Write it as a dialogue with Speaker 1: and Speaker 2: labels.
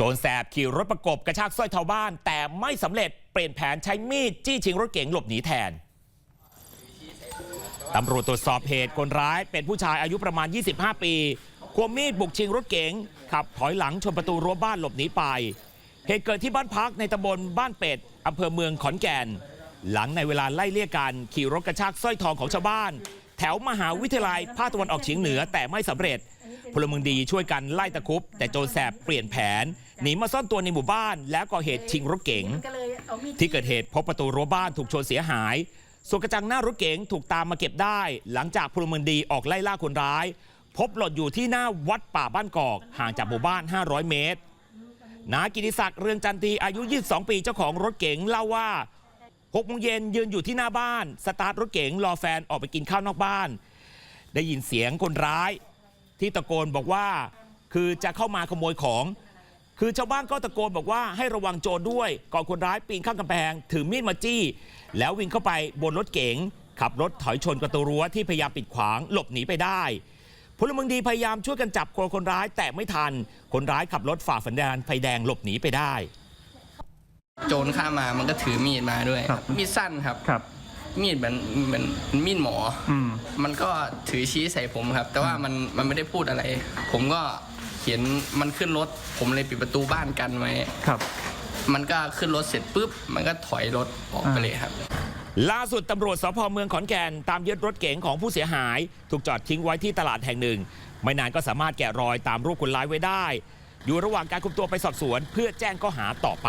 Speaker 1: โจรแสบขี่รถประกบกระชากสร้อยชาวบ้าน แต่ไม่สำเร็จเปลี่ยนแผนใช้มีดจี้ชิงรถเก๋งหลบหนีแทนตำรวจตรวจสอบเหตุคนร้ายเป็นผู้ชายอายุประมาณ 25 ปีควงมีดบุกชิงรถเก๋งขับถอยหลังชนประตูรั้วบ้านหลบหนีไป เหตุเกิดที่บ้านพักในตำบลบ้านเป็ดอำเภอเมืองขอนแก่น หลังในเวลาไล่เลี่ยกันขี่รถกระชากสร้อยทองของชาวบ้าน แถวมหาวิทยาลัยภาคตะวันออกเฉียงเหนือแต่ไม่สำเร็จ พลเมืองดีช่วยกันไล่ตะคุบ แต่โจรแสบเปลี่ยนแผนหนีมาซ่อนตัวในหมู่บ้าน แล้วก่อเหตุชิงรถเก๋งที่เกิดเหตุพบประตูรั้วบ้านถูกชนเสียหาย ส่วนกระจังหน้ารถเก๋งถูกตามมาเก็บได้ หลังจากพลเมืองดีออกไล่ล่าคนร้าย พบหล่นอยู่ที่หน้าวัดป่าบ้านกอกห่างจากหมู่บ้าน 500 เมตรนากิติศักดิ์เรืองจันทีอายุ 22 ปีเจ้าของรถเก๋งเล่าว่า6โมงเย็นยืนอยู่ที่หน้าบ้าน สตาร์ทรถเก๋งรอแฟนออกไปกินข้าวนอกบ้าน ได้ยินเสียงคนร้าย ที่ตะโกนบอกว่าคือจะเข้ามาขโมยของ คือชาวบ้านก็ตะโกนบอกว่าให้ระวังโจรด้วย ก่อนคนร้ายปีนข้ามกำแพงถือมีดมาจี้ แล้ววิ่งเข้าไปบนรถเก๋งขับรถถอยชนประตูรั้วที่พยายามปิดขวางหลบหนีไปได้พลเมืองดีพยายามช่วยกันจับคนคนร้ายแต่ไม่ทัน คนร้ายขับรถฝ่าสัญญาณไฟแดงหลบหนีไปได้
Speaker 2: โจรเข้ามามันก็ถือมีดมาด้วย
Speaker 3: ครับ
Speaker 2: มีดสั้นครับ
Speaker 3: ครับ
Speaker 2: มีดเหมือนเหมือนเป็นมีดหมอ
Speaker 3: อืม
Speaker 2: มันก็ถือชี้ใส่ผมครับ แต่ว่ามันมันไม่ได้พูดอะไร ผมก็เห็นมันขึ้นรถ ผมเลยปิดประตูบ้านกันไว้
Speaker 3: ครับ
Speaker 2: มันก็ขึ้นรถเสร็จปุ๊บ มันก็ถอยรถออกไปเลยครับ
Speaker 1: ล่าสุดตำรวจสพเมืองขอนแก่นตามยึดรถเก๋งของผู้เสียหาย ถูกจอดทิ้งไว้ที่ตลาดแห่งหนึ่ง ไม่นานก็สามารถแกะรอยตามรูปคนร้ายไว้ได้ อยู่ระหว่างการคุมตัวไปสอบสวน เพื่อแจ้งข้อหาต่อไป